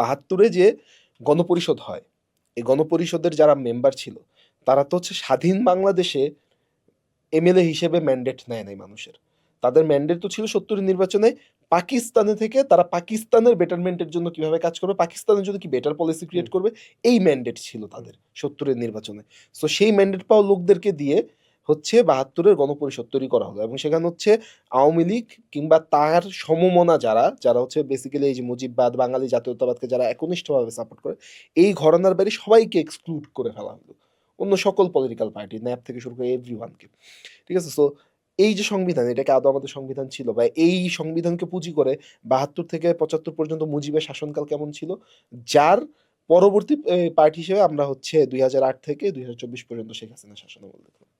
বাহাত্তরে যে গণপরিষদ হয় এই গণপরিষদের যারা মেম্বার ছিল তারা তো হচ্ছে স্বাধীন বাংলাদেশে এমএলএ হিসেবে ম্যান্ডেট নেয় নাই মানুষের। তাদের ম্যান্ডেট তো ছিল সত্তরের নির্বাচনে পাকিস্তানে থেকে তারা পাকিস্তানের বেটারমেন্টের জন্য কীভাবে কাজ করবে পাকিস্তানের জন্য কি বেটার পলিসি ক্রিয়েট করবে এই ম্যান্ডেট ছিল তাদের সত্তরের নির্বাচনে। সো সেই ম্যান্ডেট পাওয়া লোকদেরকে দিয়ে হচ্ছে বাহাত্তরের গণপরিষদ তৈরি করা হলো এবং সেখানে হচ্ছে আওয়ামী লীগ কিংবা তার সমমনা যারা যারা হচ্ছে বেসিক্যালি এই যে মুজিববাদ, বাঙালি জাতীয়তাবাদকে যারা একনিষ্ঠভাবে সাপোর্ট করে, এই ঘরানার বাড়ি সবাইকে এক্সক্লুড করে ফেলা হলো। অন্য সকল পলিটিক্যাল পার্টি ন্যাপ থেকে শুরু করে এভরি ওয়ানকে ঠিক আছে? সো এই যে সংবিধান, এটাকে আদৌ আমাদের সংবিধান ছিল বা এই সংবিধানকে পুঁজি করে বাহাত্তর থেকে পঁচাত্তর পর্যন্ত মুজিবের শাসনকাল কেমন ছিল? যার পরবর্তী পার্টি হিসেবে আমরা হচ্ছে দুই হাজার আট থেকে দুই হাজার চব্বিশ পর্যন্ত শেখ হাসিনা শাসনামল দেখলাম।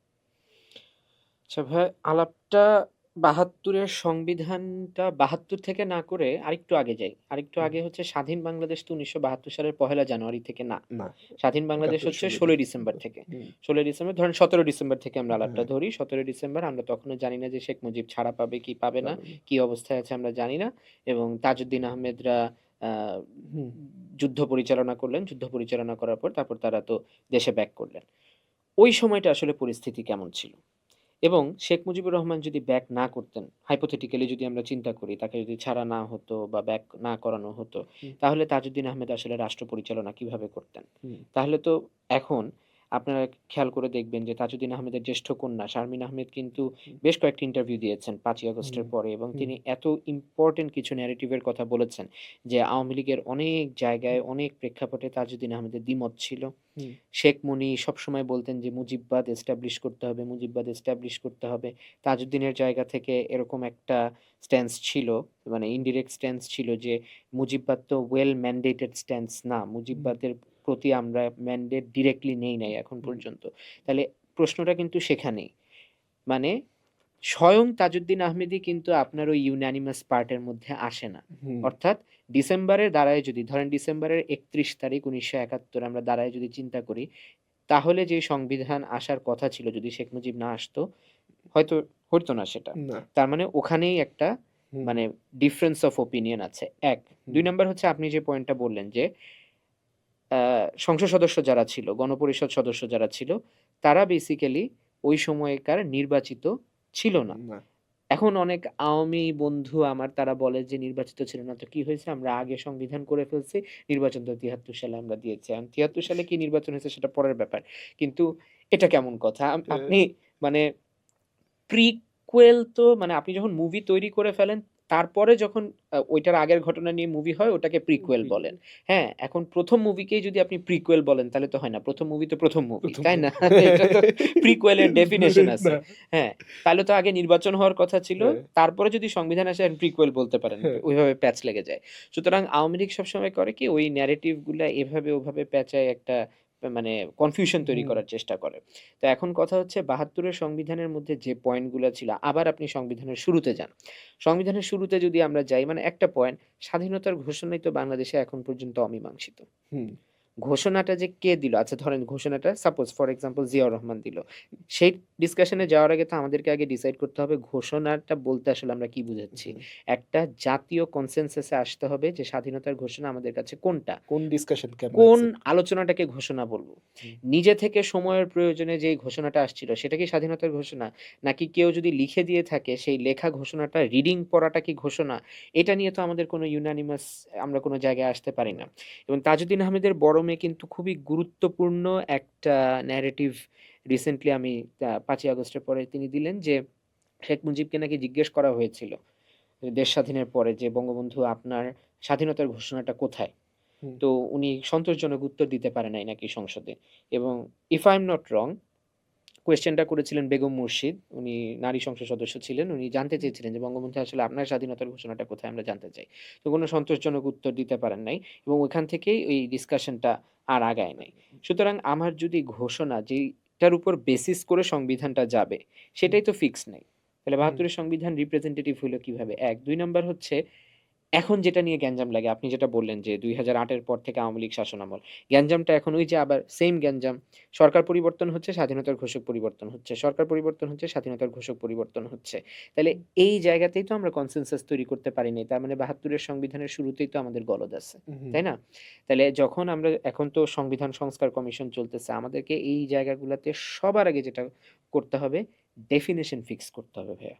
আচ্ছা ভাই আলাপটা বাহাত্তরের সংবিধানটা বাহাত্তর থেকে না করে আরেকটু আগে যাই। আরেকটু আগে হচ্ছে স্বাধীন বাংলাদেশ তো উনিশশো বাহাত্তর সালের পহেলা জানুয়ারি থেকে না না স্বাধীন বাংলাদেশ হচ্ছে ষোলোই ডিসেম্বর থেকে। ষোলোই ডিসেম্বর ধরেন সতেরো ডিসেম্বর থেকে আমরা আলাপটা। ধরি। সতেরো ডিসেম্বর আমরা তখনও জানি না যে শেখ মুজিব ছাড়া পাবে কি পাবে না কি অবস্থায় আছে আমরা জানি না। এবং তাজউদ্দিন আহমেদরা আহ, যুদ্ধ পরিচালনা করলেন। যুদ্ধ পরিচালনা করার পর তারপর তারা তো দেশে ব্যাক করলেন। ওই সময়টা আসলে পরিস্থিতি কেমন ছিল? এবং শেখ মুজিবুর রহমান যদি ব্যাক না করতেন হাইপোথেটিক্যালি যদি আমরা চিন্তা করি তাকে যদি ছাড়া না হতো বা ব্যাক না করানো হতো তাহলে তাজউদ্দিন আহমেদ আসলে রাষ্ট্র পরিচালনা কীভাবে করতেন? তাহলে তো এখন আপনারা খেয়াল করে দেখবেন যে তাজউদ্দিন আহমেদের জ্যেষ্ঠ কন্যা শারমিন আহমেদ কিন্তু বেশ কয়েকটি ইন্টারভিউ দিয়েছেন পাঁচই আগস্টের পরে এবং তিনি এত ইম্পর্টেন্ট কিছু ন্যারেটিভের কথা বলেছেন যে আওয়ামী লীগের অনেক জায়গায় অনেক প্রেক্ষাপটে তাজউদ্দিন আহমেদের দ্বিমত ছিল। শেখ মুনি সবসময় বলতেন যে মুজিববাদ এস্টাবলিশ করতে হবে মুজিববাদ এস্টাবলিশ করতে হবে। তাজউদ্দিনের জায়গা থেকে এরকম একটা স্ট্যান্স ছিল মানে ইনডিরেক্ট স্ট্যান্স ছিল যে মুজিববাদ তো ওয়েল ম্যান্ডেটেড স্ট্যান্স না মুজিববাদের প্রতি আমরা ম্যান্ডেট ডিরেক্টলি নেই নাই এখন পর্যন্ত। তাহলে প্রশ্নটা কিন্তু সেখানেই। মানে স্বয়ং তাজউদ্দিন আহমেদি কিন্তু আপনার ওই ইউনানিমাস পার্টের মধ্যে আসে না। অর্থাৎ ডিসেম্বরের দাঁড়ায় যদি ধরেন ডিসেম্বরের একত্রিশ তারিখ উনিশশো একাত্তর আমরা দাঁড়ায় যদি চিন্তা করি তাহলে যে সংবিধান আসার কথা ছিল যদি শেখ মুজিব না আসতো হয়তো হতো না সেটা। তার মানে ওখানেই একটা মানে ডিফারেন্স অফ ওপিনিয়ন আছে। এক। দুই নম্বর হচ্ছে আপনি যে পয়েন্টটা বললেন যে সংসদ সদস্য যারা ছিল গণপরিষদ সদস্য যারা ছিল তারা বেসিক্যালি ওই সময়কার নির্বাচিত ছিল না। এখন অনেক আওয়ামী বন্ধু আমার তারা বলে যে নির্বাচিত ছিল না। তো কি হয়েছে? আমরা আগে সংবিধান করে ফেলছি নির্বাচন তো তিয়াত্তর সালে আমরা দিয়েছি। এখন তিয়াত্তর সালে কি নির্বাচন হয়েছে সেটা পরের ব্যাপার। কিন্তু এটা কেমন কথা? আপনি মানে প্রিকুয়েল তো মানে আপনি যখন মুভি তৈরি করে ফেলেন তারপরে যখন ওইটার আগের ঘটনা নিয়ে মুভি হয় ওটাকে প্রিকুয়েল বলেন। হ্যাঁ এখন প্রথম মুভিকেই যদি আপনি প্রিকুয়েল বলেন তাহলে তো হয় না। প্রথম মুভি তো প্রথম মুভি তাই না। এটা তো প্রিকুয়েলের ডেফিনেশন আছে। হ্যাঁ তাহলে তো আগে নির্বাচন হওয়ার কথা ছিল। হ্যাঁ। তারপরে যদি সংবিধান আসে প্রিকুয়েল বলতে পারেন। হ্যাঁ। ওইভাবে প্যাচ লেগে যায়। সুতরাং আওয়ামী লীগ সবসময় করে কি ওই ন্যারেটিভগুলা এভাবে ওভাবে প্যাচায় একটা মানে কনফিউশন তৈরি করার চেষ্টা করে। তো এখন কথা হচ্ছে বাহাত্তরের সংবিধানের মধ্যে যে পয়েন্টগুলো ছিল আবার আপনি সংবিধানের শুরুতে যান। সংবিধানের শুরুতে যদি আমরা যাই মানে একটা পয়েন্ট স্বাধীনতার ঘোষণাই তো বাংলাদেশে এখন পর্যন্ত অমীমাংসিত। হুম, ঘোষণাটা যে কে দিল? আচ্ছা ধরেন ঘোষণাটা suppose for example Ziaur Rahman দিল। সেই ডিসকাশনে যাওয়ার আগে তো আমাদেরকে আগে ডিসাইড করতে হবে ঘোষণাটা বলতে আসলে আমরা কি বুঝাচ্ছি। একটা জাতীয় কনসেনসাসে আসতে হবে যে স্বাধীনতার ঘোষণা আমাদের কাছে কোনটা? কোন ডিসকাশন কোন আলোচনাটাকে ঘোষণা বলব? নিজে থেকে সময়ের প্রয়োজনে যে ঘোষণাটা আসছিল সেটা কি স্বাধীনতার ঘোষণা? নাকি কেউ যদি লিখে দিয়ে থাকে সেই লেখা ঘোষণাটা রিডিং পড়াটা কি ঘোষণা? এটা নিয়ে তো আমাদের কোনো ইউনানিমাস আমরা কোনো জায়গায় আসতে পারি না। এবং তাজউদ্দিন আহমেদের বড় মেয়ে কিন্তু খুবই গুরুত্বপূর্ণ একটা ন্যারেটিভ রিসেন্টলি আমি পাঁচই আগস্টের পরে তিনি দিলেন যে শেখ মুজিবকে নাকি জিজ্ঞেস করা হয়েছিল দেশ স্বাধীনের পরে যে বঙ্গবন্ধু আপনার স্বাধীনতার ঘোষণাটা কোথায়? তো উনি সন্তোষজনক উত্তর দিতে পারে নাই নাকি সংসদে। এবং if I am not wrong কোয়েশ্চেনটা করেছিলেন বেগম মুর্শিদ। উনি নারী সংসদ সদস্য ছিলেন। উনি জানতে চেয়েছিলেন যে বঙ্গবন্ধু আসলে আপনার স্বাধীনতার ঘোষণাটা কোথায় আমরা জানতে চাই। তো কোনো সন্তোষজনক উত্তর দিতে পারেন নাই এবং ওইখান থেকেই ওই ডিসকাশনটা আর আগায় নাই। সুতরাং আমার যদি ঘোষণা যেটার উপর বেসিস করে সংবিধানটা যাবে সেটাই তো ফিক্স নেই। তাহলে বাহাত্তরের সংবিধান রিপ্রেজেন্টেটিভ হলো কীভাবে? এক। দুই নম্বর হচ্ছে এখন যেটা নিয়ে গ্যাঞ্জাম লাগে আপনি যেটা বললেন যে দুই হাজার আটের পর থেকে আওয়ামী লীগ শাসনামল। গ্যাঞ্জামটা এখন ওই যে আবার সেম গ্যাঞ্জাম। সরকার পরিবর্তন হচ্ছে, স্বাধীনতার ঘোষক পরিবর্তন হচ্ছে। সরকার পরিবর্তন হচ্ছে, স্বাধীনতার ঘোষক পরিবর্তন হচ্ছে। তাহলে এই জায়গাতেই তো আমরা কনসেনসাস তৈরি করতে পারি নাই। তার মানে বাহাত্তরের সংবিধানের শুরুতেই তো আমাদের গলদ আছে। তাই না? তাহলে যখন আমরা এখন তো সংবিধান সংস্কার কমিশন চলতেছে। আমাদেরকে এই জায়গাগুলাতে সবার আগে যেটা করতে হবে ডেফিনিশন ফিক্স করতে হবে ভাইয়া।